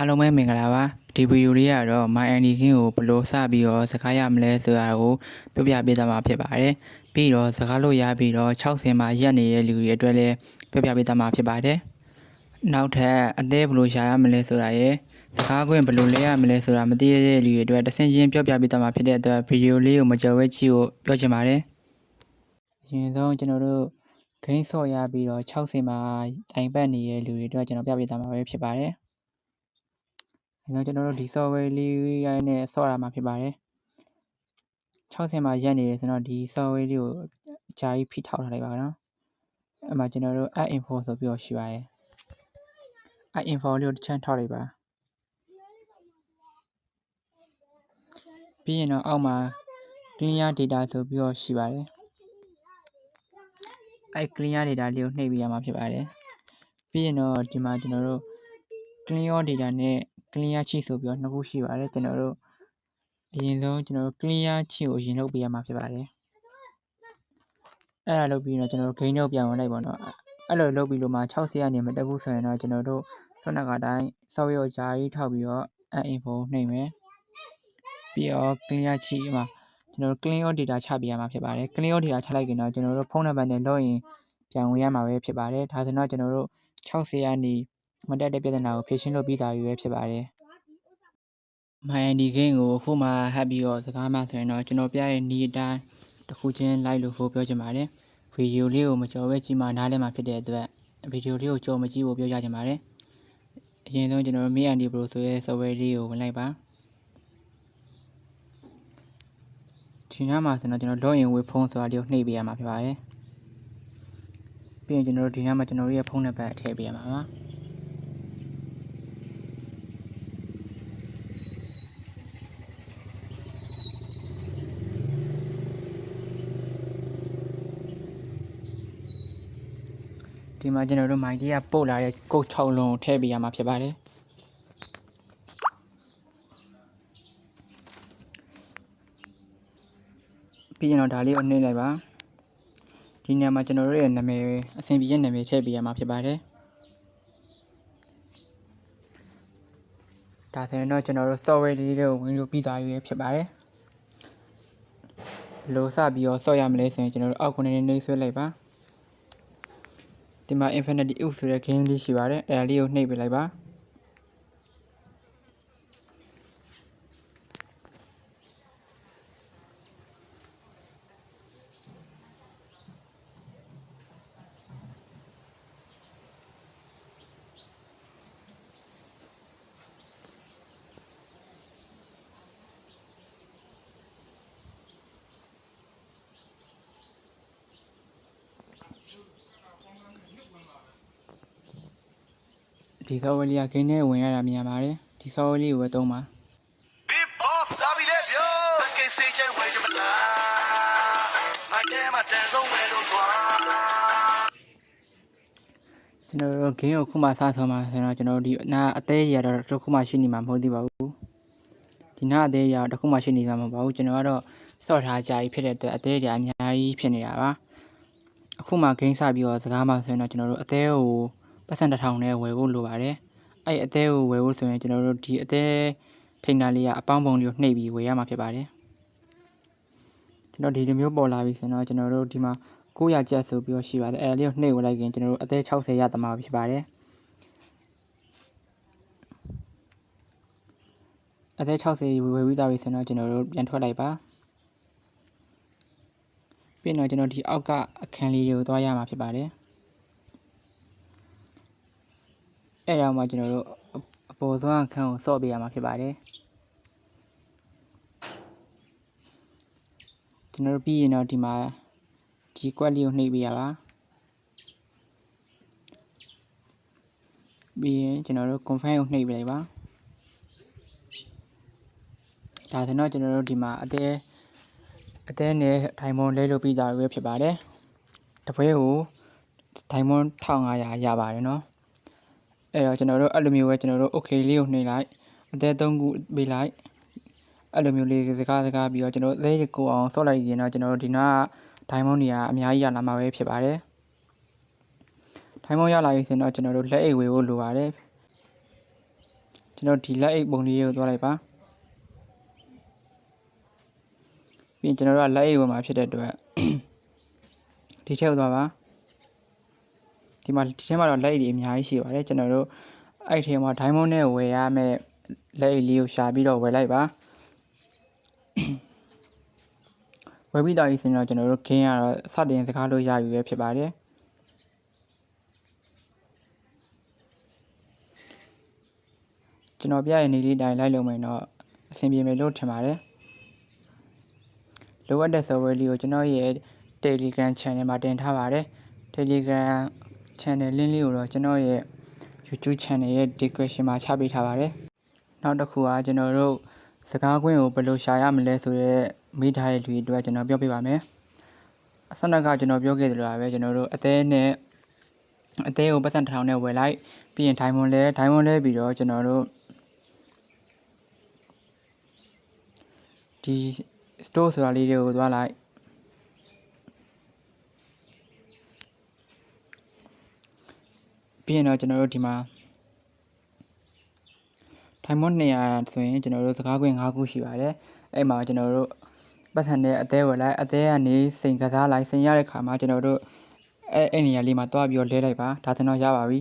အားလုံးပဲမင်္ဂလာပါဒီဗီဒီယိုလေးကတော့ My ID King ကိုဘယ်လိုစပြီးတော့စကားရမလဲဆိုတာကိုပြောပြပေးသွားမှာဖြစ်ပါတယ်ပြီးတော့စကားလို့ရပြီးတော့60မှာရက်နေတဲ့လူတွေအတွက်လည်းပြောပြပေးသွားမှာဖြစ်ပါတယ်နောက်ထပ်အသေးဘယ်လိုရှာရမလဲဆိုတာရယ်စကားခွင့်ဘယ်လိုလဲရမလဲဆိုတာမသိရတဲ့လူတွေအတွက်တစ်ဆင့်ချင်းပြောပြပေးသွားမှာဖြစ်တဲ့အတွက်ဗီဒီယိုလေးကိုမကြော်ဝဲကြည့်ကိုပြောချင်ပါတယ်အရင်ဆုံးကျွန်တော်တို့ဂိမ်းဆော့ရပြီးတော့60မှာတိုင်ပတ်နေတဲ့လူတွေအတွက်ကျွန်တော်ပြပြသွားမှာပဲဖြစ်ပါတယ်။ ဒါကြောင့်ကျွန်တော်တို့ဒီ software လေးရိုင်းနဲ့ဆော့ရမှာဖြစ်ပါတယ်။60မှာရက်နေတယ်ဆိုတော့ဒီ software လေးကိုအကြာကြီးဖိထောက်ထားလိုက်ပါနော်။အဲ့မှာကျွန်တော်တို့ add info ဆိုပြီးတော့ရှိပါတယ်။ add info လေးကိုတစ်ချမ်းထောက်လိုက်ပါ။ပြီးရင်တော့အောက်မှာ clear data ဆိုပြီးတော့ရှိပါတယ်။အဲ့ clear data လေးကိုနှိပ်ပေးရမှာဖြစ်ပါတယ်။ပြီးရင်တော့ဒီမှာကျွန်တော်တို့ clear data နဲ့ clear sheet ဆိုပြီးတော့နှစ်ခုရှိပါတယ်ကျွန်တော်တို့အရင်ဆုံးကျွန်တော်တို့ clear sheet ကိုအရင်လုပ်ပေးရမှာဖြစ်ပါတယ်အဲ့ဒါလုပ်ပြီးတော့ကျွန်တော်တို့ gain တော့ပြန်ဝင်လိုက်ပါတော့အဲ့လိုလုပ်ပြီးလို့မှ60ကနေမတက်ဘူးဆိုရင်တော့ကျွန်တော်တို့ဆွမ်းနာကအတိုင်း software ကိုဂျာကြီးထောက်ပြီးတော့ add info နှိပ်မယ်ပြီးတော့ clear sheet မှာကျွန်တော်တို့ clean your data ချပေးရမှာဖြစ်ပါတယ် clean your data ချလိုက်ရင်တော့ကျွန်တော်တို့ဖုန်းနံပါတ်နဲ့လုပ်ရင်ပြန်ဝင်ရမှာပဲဖြစ်ပါတယ်ဒါဆိုတော့ကျွန်တော်တို့60ကနေ မတက်တဲ့ပြဿနာကိုဖြေရှင်းလို့ပြီးသားပြီပဲဖြစ်ပါတယ်။ My ID game ကိုအခုမှဟပ်ပြီးတော့စကားမှဆိုရင်တော့ကျွန်တော်ပြရဲ့နီးအတိုင်းတစ်ခုချင်းလိုက်လို့ဖို့ပြောချင်ပါတယ်။ဗီဒီယိုလေးကိုမကြော်ပဲကြည့်မှနားလည်မှာဖြစ်တဲ့အတွက်ဗီဒီယိုလေးကိုကြော်မကြည့်ဖို့ပြောရချင်ပါတယ်။အရင်ဆုံးကျွန်တော်တို့ Mi Andy Pro ဆိုရဲ software လေးကိုဝင်လိုက်ပါ။ဒီနားမှာဆိုတော့ကျွန်တော် login with phone ဆိုတာလေးကိုနှိပ်ပေးရမှာဖြစ်ပါတယ်။ပြီးရင်ကျွန်တော်တို့ဒီနားမှာကျွန်တော်တို့ရဲ့ဖုန်းနံပါတ်ထည့်ပေးရမှာပါ။ ဒီမှာကျွန်တော်တို့မိုင်တီးကပို့လာတဲ့ကုတ်6လုံးကိုထည့်ပေးရမှာဖြစ်ပါတယ်ပြီးရင်တော့ဒါလေးကိုနှိပ်လိုက်ပါဒီနေရာမှာကျွန်တော်တို့ရဲ့နာမည်အဆင်ပြေတဲ့နာမည်ထည့်ပေးရမှာဖြစ်ပါတယ်ဒါဆိုရင်တော့ကျွန်တော်တို့ software လေးတွေကိုဝင်လို့ပြီးသွားပြီဖြစ်ပါတယ်ဘယ်လိုစပြီးတော့ဆော့ရမလဲဆိုရင်ကျွန်တော်တို့အောက်ကနေနှိပ်ဆွဲလိုက်ပါ ဒီမှာ Infinity Use ဆိုတဲ့ game လေးရှိပါတယ်အဲဒါလေးကိုနှိပ်ပေးလိုက်ပါ ဒီ software လေးက game ထဲဝင်ရတာမြင်ရပါတယ်ဒီ software လေးကိုပဲသုံးပါ Big boss လာပြီလေဗျာကိစ္စချင်းဝေးချမလားမတဲမတန်ဆုံးဝဲလို့သွားကျွန်တော်တို့ game ကိုခုမှစဆောမှာဆိုတော့ကျွန်တော်တို့ဒီနာအသေးကြီးကတော့တစ်ခုမှရှိနေမှာမဟုတ်သေးပါဘူးဒီနာအသေးကြီးကတော့တစ်ခုမှရှိနေမှာမဟုတ်ပါဘူးကျွန်တော်ကတော့စော့ထားကြကြီးဖြစ်တဲ့အတွက်အသေးကြီးအများကြီးဖြစ်နေတာပါအခုမှ game စပြီးတော့စကားမှဆိုရင်တော့ကျွန်တော်တို့အသေးကို ပတ်စံတစ်ထောင်နဲ့ဝယ်ဖို့လိုပါတယ်အဲ့အသေးကိုဝယ်ဖို့ဆိုရင်ကျွန်တော်တို့ဒီအသေးထိန်တာလေးကအပေါင်းပုံလေးကိုနှိပ်ပြီးဝယ်ရမှာဖြစ်ပါတယ်ကျွန်တော်ဒီလိုမျိုးပေါ်လာပြီဆိုတော့ကျွန်တော်တို့ဒီမှာ900ကျပ်ဆိုပြီးတော့ရှိပါတယ်အဲ့ဒါလေးကိုနှိပ်ဝင်လိုက်ရင်ကျွန်တော်တို့အသေး60ရသမှာဖြစ်ပါတယ်အသေး60ဝယ်ပြီးသားပြီဆိုတော့ကျွန်တော်တို့ပြန်ထွက်လိုက်ပါပြီးတော့ကျွန်တော်ဒီအောက်ကအခန်းလေးကိုသွားရမှာဖြစ်ပါတယ် အဲ့ဒါမှကျွန်တော်တို့အပေါ်ဆုံးအခန်းကိုစော့ပေးရမှာဖြစ်ပါတယ်ကျွန်တော်တို့ပြီးရင်တော့ဒီမှာဒီကွက်လေးကိုနှိပ်ပေးရပါပြီးရင်ကျွန်တော်တို့ confirm ကိုနှိပ်ပေးလိုက်ပါဒါဆိုတော့ကျွန်တော်တို့ဒီမှာအသေးအသေးနဲ့ဒိုင်မွန်လဲလို့ပြီးသားပဲဖြစ်ပါတယ်တပွဲကိုဒိုင်မွန်1500ရပါတယ်နော် အဲ့တော့ကျွန်တော်တို့အဲ့လိုမျိုးပဲကျွန်တော်တို့ okay လေးကိုနှိပ်လိုက်အသေး3ခုပေးလိုက်အဲ့လိုမျိုးလေးစကားစကားပြီးတော့ကျွန်တော်သေးကိုအောင်ဆော့လိုက်ရင်တော့ကျွန်တော်တို့ဒီနားဒိုင်မွန်တွေကအများကြီးရလာမှာပဲဖြစ်ပါတယ်ဒိုင်မွန်ရလာပြီဆိုတော့ကျွန်တော်တို့လက်အိတ်ဝေဖို့လိုပါတယ်ကျွန်တော်ဒီလက်အိတ်ပုံလေးကိုသွားလိုက်ပါပြီးရင်ကျွန်တော်တို့ကလက်အိတ်ဝင်မှာဖြစ်တဲ့အတွက်ဒီထည့်ကိုသွားပါ ဒီမှာဒီထဲမှာတော့လက်အိတ်တွေအများကြီးရှိပါတယ်ကျွန်တော်တို့အဲ့ဒီထဲမှာ diamond နဲ့ဝယ်ရမယ့်လက်အိတ်လေးကိုရှာပြီးတော့ဝယ်လိုက်ပါဝယ်ပြီးတော့ဆိုရင်တော့ကျွန်တော်တို့ခင်းရတော့စတင်စကားလို့ရပြီပဲဖြစ်ပါတယ်ကျွန်တော်ပြရဲ့နေလေးတိုင်းလိုက်လုံမယ်တော့အဆင်ပြေမယ်လို့ထင်ပါတယ်လိုအပ်တဲ့ software လေးကိုကျွန်တော်ရဲ့ Telegram channel မှာတင်ထားပါတယ် Telegram channel link လေးကိုတော့ကျွန်တော်ရဲ့ YouTube channel ရဲ့ description မှာချပေးထားပါတယ်နောက်တစ်ခုကကျွန်တော်တို့စကားကွင်းကိုဘယ်လိုရှာရမလဲဆိုတော့မိထားတဲ့လူတွေအတွက်ကျွန်တော်ပြောပြပါမယ်အစနကကျွန်တော်ပြောခဲ့သလိုပါပဲကျွန်တော်တို့အသေးနဲ့အသေးကိုပတ်စံတစ်ထောင်နဲ့ဝယ်လိုက်ပြီးရင် diamond လဲ diamond လဲပြီးတော့ကျွန်တော်တို့ဒီ store ဆိုတာလေးတွေကိုသွားလိုက် ပြီးရင်တော့ကျွန်တော်တို့ဒီမှာ diamond 200ဆိုရင်ကျွန်တော်တို့စကားကွင်း5ခုရှိပါတယ်အဲ့မှာကျွန်တော်တို့ပတ်စံတဲ့အသေးဝယ်လိုက်အသေးကနေစိန်ကစားလိုက်စိန်ရတဲ့ခါမှာကျွန်တော်တို့အဲ့အဲ့နေရာလေးမှာတွားပြီးတော့လဲလိုက်ပါဒါဆိုတော့ရပါပြီ